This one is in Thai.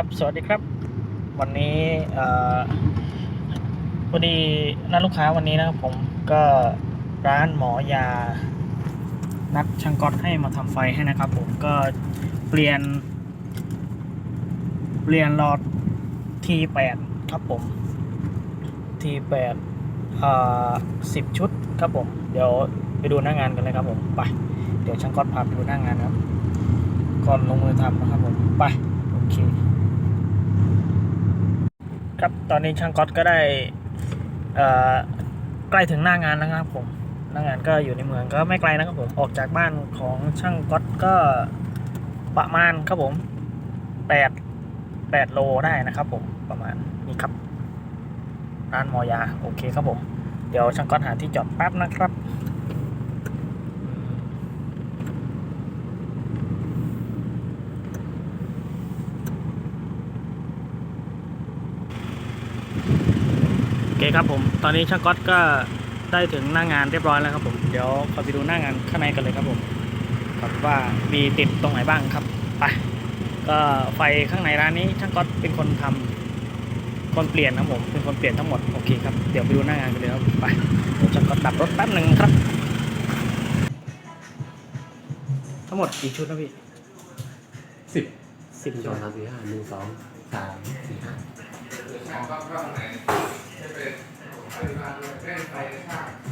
ครับสวัสดีครับ วันนี้พอดีนัดลูกค้าวันนี้นะครับผมก็ร้านหมอยา นัดช่างก๊อตให้มาทำไฟให้นะครับ ผมก็เปลี่ยน เปลี่ยนหลอด T8 ครับผม T8 เอ่อสิบชุดครับผม เดี๋ยวไปดูหน้างานกันเลยครับผมไปเดี๋ยวช่างก๊อตพาไปดูหน้างานครับ ก่อนลงมือทำนะครับผมไปโอเครับตอนนี้ช่างก๊อตก็ได้ใกล้ถึงหน้างานแล้วครับผมหน้างานก็อยู่ในเมืองก็ไม่ไกลนะครับผมออกจากบ้านของช่างก๊อตก็ประมาณครับผมแปดแปดโลได้นะครับผมประมาณนี้ครับร้านมอยาโอเคครับผม เดี๋ยวช่างก๊อตหาที่จอดแป๊บนะครับ อเคครับผม ตอนนี้ช่างก๊อตก็ได้ถึงหน้างานเรียบร้อยแล้วครับผม เดี๋ยวขอไปดูหน้างานข้างในกันเลยครับผมครับว่ามีติดตรงไหนบ้างครับ ไป ก็ไฟข้างในร้านนี้ช่างก๊อตเป็นคนทำคนเปลี่ยนนะครับผม เป็นคนเปลี่ยนทั้งหมด โอเคครับ เดี๋ยวไปดูหน้างานกันเลยครับ ไปเดี๋ยวช่างก๊อตดับรถแป๊บหนึ่งครับ ทั้งหมดกี่ชุดนะพี่สิบสิบหนึ่งสชุอดงสามสี่ห้าหนึ่งสองสามสี่ห้า จะเป็นไปในชาติ